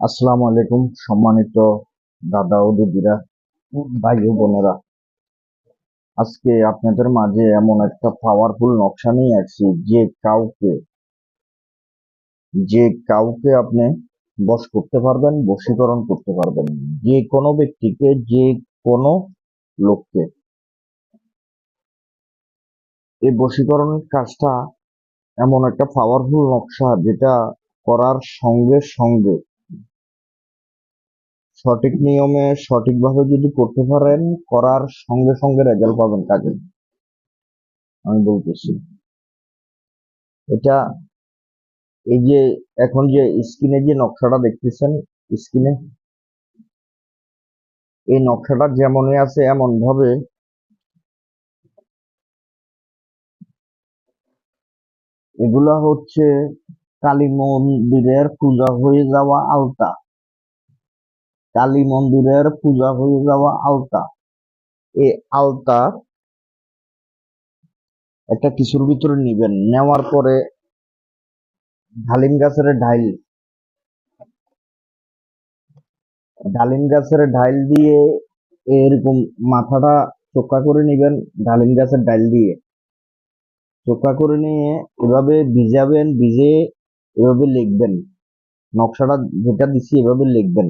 আসসালামু আলাইকুম, সম্মানিত দাদা ও দিদিরা, ভাই ও বোনেরা। আজকে আপনাদের মাঝে এমন একটা পাওয়ারফুল নকশা নিয়ে আসছি, যে কাউকে যে কাউকে আপনি বশ করতে পারবেন, বশীকরণ করতে পারবেন যে কোনো ব্যক্তিকে, যে কোনো লোককে, এই বশীকরণের কাজটা এমন একটা পাওয়ারফুল নকশা, যেটা করার সঙ্গে সঙ্গে সঠিক নিয়মে সঠিকভাবে যদি করতে পারেন, করার সঙ্গে সঙ্গে রেজাল্ট পাবেন কাজে। আমি বলতেছি। এটা এই যে এখন যে স্ক্রিনে যে নকশাটা দেখতেছেন স্ক্রিনে এই নকশাটা যেমনই আছে এমন ভাবে এগুলা হচ্ছে কালী মন্দিরের পূজা হয়ে যাওয়া আলতা। কালী মন্দিরের পূজা হয়ে যাওয়া আলতা। এই আলতা একটা কিছুর ভিতরে নিবেন। নেওয়ার পরে ডালিম গাছের ঢাইল ডালিম গাছের ঢাইল দিয়ে এরকম মাথাটা চোখা করে নিবেন, ডালিম গাছের ডাইল দিয়ে। চোখা করে নিয়ে এভাবে ভিজাবেন, ভিজে এভাবে লিখবেন। নকশাটা যেটা দিছি এভাবে লিখবেন।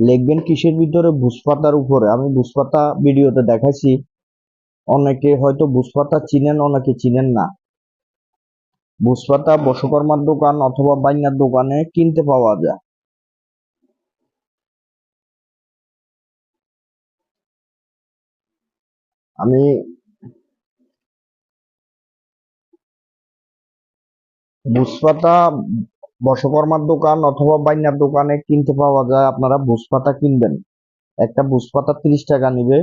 লিখবেন কিসের ভিতরে ভুসপাতার উপরে? আমি ভুসপাতা ভিডিওতে দেখাইছি। অনেকে হয়তো ভুসপাতা চিনেন, অনেকে চিনেন না। ভুসপাতা বসকর্মার দোকান অথবা বাইনার দোকানে কিনতে পাওয়া যায়। আমি ভুসপাতা বসকর্মার দোকান অথবা বাইনার দোকানে কিনতে পাওয়া যায়, আপনারা ভুসপাতা কিনবেন। একটা ভুসপাতা তিরিশ টাকা নিবে।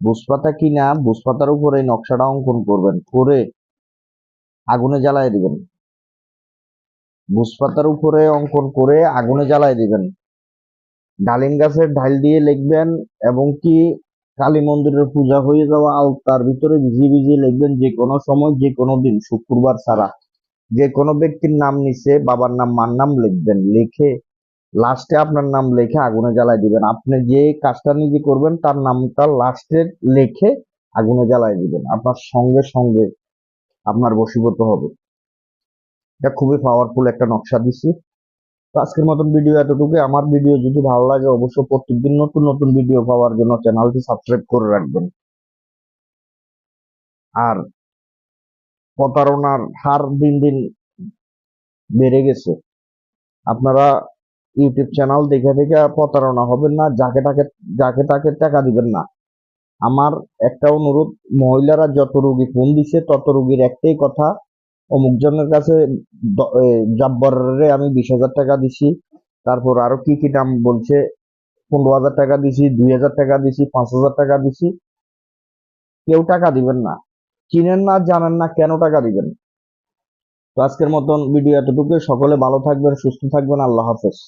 ভুসপাতা কিনা ভুসপাতার উপরে নকশাটা অঙ্কন করবেন, করে আগুনে জ্বালায় দিবেন। ভুসপাতার উপরে অঙ্কন করে আগুনে জ্বালায় দিবেন। ডালিম গাছের ঢাল দিয়ে লিখবেন এবং কি কালী মন্দিরের পূজা হয়ে যাওয়া আলতার ভিতরে ভিজিয়ে ভিজিয়ে লিখবেন যে কোনো সময়, যে কোনো দিন, শুক্রবার ছাড়া। যে কোনো ব্যক্তির নাম নিচে বাবার নাম, মার নাম লিখবেন। লিখে লাস্টে আপনার নাম লিখে আগুনে জ্বালায় দিবেন। আপনি যে কাজটা নিজে করবেন, তার নামটা লাস্টে লিখে আগুনে জ্বালায় দিবেন। আপনার সঙ্গে সঙ্গে আপনার বশীভূত হবে। এটা খুবই পাওয়ারফুল একটা নকশা দিছি। তো আজকের মতন ভিডিও এতটুকু আমার ভিডিও যদি ভালো লাগে, অবশ্যই প্রত্যেকদিন নতুন নতুন ভিডিও পাওয়ার জন্য চ্যানেলটি সাবস্ক্রাইব করে রাখবেন। আর প্রতারণার হার দিন দিন বেড়ে গেছে। আপনারা ইউটিউব চ্যানেল দেখে দেখে প্রতারণা হবেন না, যাকে তাকে যাকে তাকে টাকা দিবেন না। আমার একটা অনুরোধ, মহিলারা যত রুগী ফোন দিছে, তত রুগীর একটাই কথা, অমুক জনের কাছে জাব্বরে আমি বিশ হাজার টাকা দিছি, তারপর আরও কি কি দাম বলছে, পনেরো হাজার টাকা দিছি, দুই হাজার টাকা দিছি, পাঁচ হাজার টাকা দিছি, কেউ টাকা দিবেন না। চিনেন না, জানেন না, কেন টাকা দিবেন? তো আজকের মতন ভিডিও এতটুকু সকলে ভালো থাকবেন, সুস্থ থাকবেন। আল্লাহ হাফেজ।